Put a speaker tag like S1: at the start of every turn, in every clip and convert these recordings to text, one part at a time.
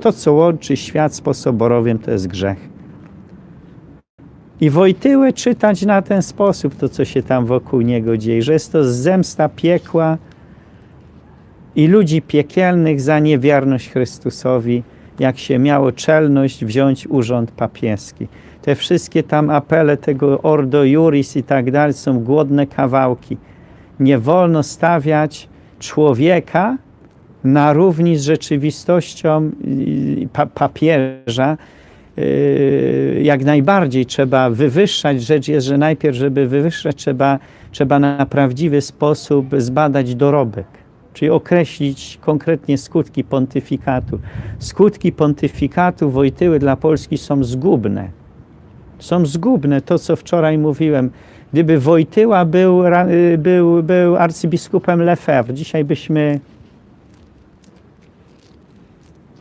S1: To, co łączy świat z posoborowiem, to jest grzech. I Wojtyłę czytać na ten sposób, to co się tam wokół niego dzieje, że jest to zemsta piekła i ludzi piekielnych za niewierność Chrystusowi, jak się miało czelność wziąć urząd papieski. Te wszystkie tam apele tego Ordo Juris i tak dalej są głodne kawałki. Nie wolno stawiać człowieka na równi z rzeczywistością y, pa papieża, Yy, jak najbardziej trzeba wywyższać. Rzecz jest, że najpierw, żeby wywyższać, trzeba, trzeba na prawdziwy sposób zbadać dorobek, czyli określić konkretnie skutki pontyfikatu. Skutki pontyfikatu Wojtyły dla Polski są zgubne. Są zgubne, to co wczoraj mówiłem. Gdyby Wojtyła był, y, był, był arcybiskupem Lefebvre, dzisiaj byśmy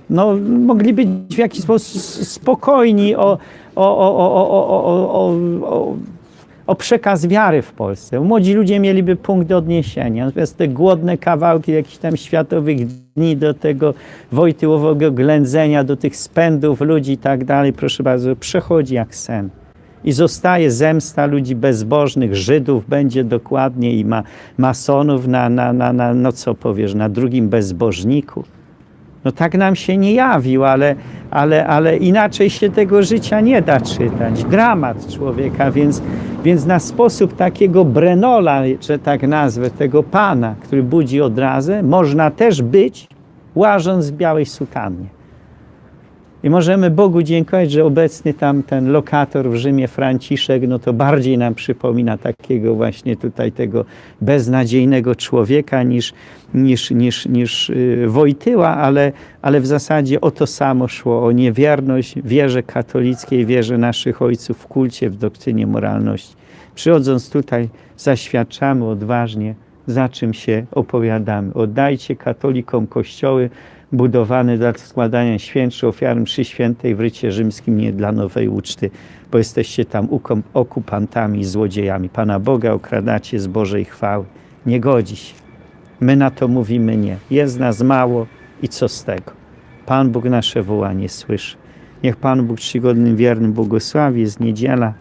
S1: no, mogli być w jakiś sposób spokojni o, o, o, o, o, o, o, o, o przekaz wiary w Polsce. Młodzi ludzie mieliby punkt odniesienia. Natomiast te głodne kawałki jakichś tam światowych dni do tego wojtyłowego ględzenia, do tych spędów ludzi i tak dalej, proszę bardzo, przechodzi jak sen. I zostaje zemsta ludzi bezbożnych, Żydów będzie dokładnie i ma masonów na, na, na, na no co powiesz, na drugim bezbożniku. No tak nam się nie jawił, ale, ale, ale inaczej się tego życia nie da czytać. Dramat człowieka, więc, więc na sposób takiego Brenola, że tak nazwę, tego pana, który budzi odrazę, można też być łażąc w białej sutannie. I możemy Bogu dziękować, że obecny tam ten lokator w Rzymie, Franciszek, no to bardziej nam przypomina takiego właśnie tutaj tego beznadziejnego człowieka niż, niż, niż, niż y, Wojtyła, ale, ale w zasadzie o to samo szło, o niewierność wierze katolickiej, wierze naszych ojców w kulcie, w doktrynie moralności. Przychodząc tutaj zaświadczamy odważnie, za czym się opowiadamy. Oddajcie katolikom kościoły, budowany dla składania świętszy ofiary mszy świętej w rycie rzymskim, nie dla nowej uczty, bo jesteście tam okupantami i złodziejami. Pana Boga okradacie z Bożej chwały. Nie godzi się. My na to mówimy nie. Jest nas mało i co z tego? Pan Bóg nasze wołanie słyszy. Niech Pan Bóg czcigodnym, wiernym błogosławi. Jest niedziela.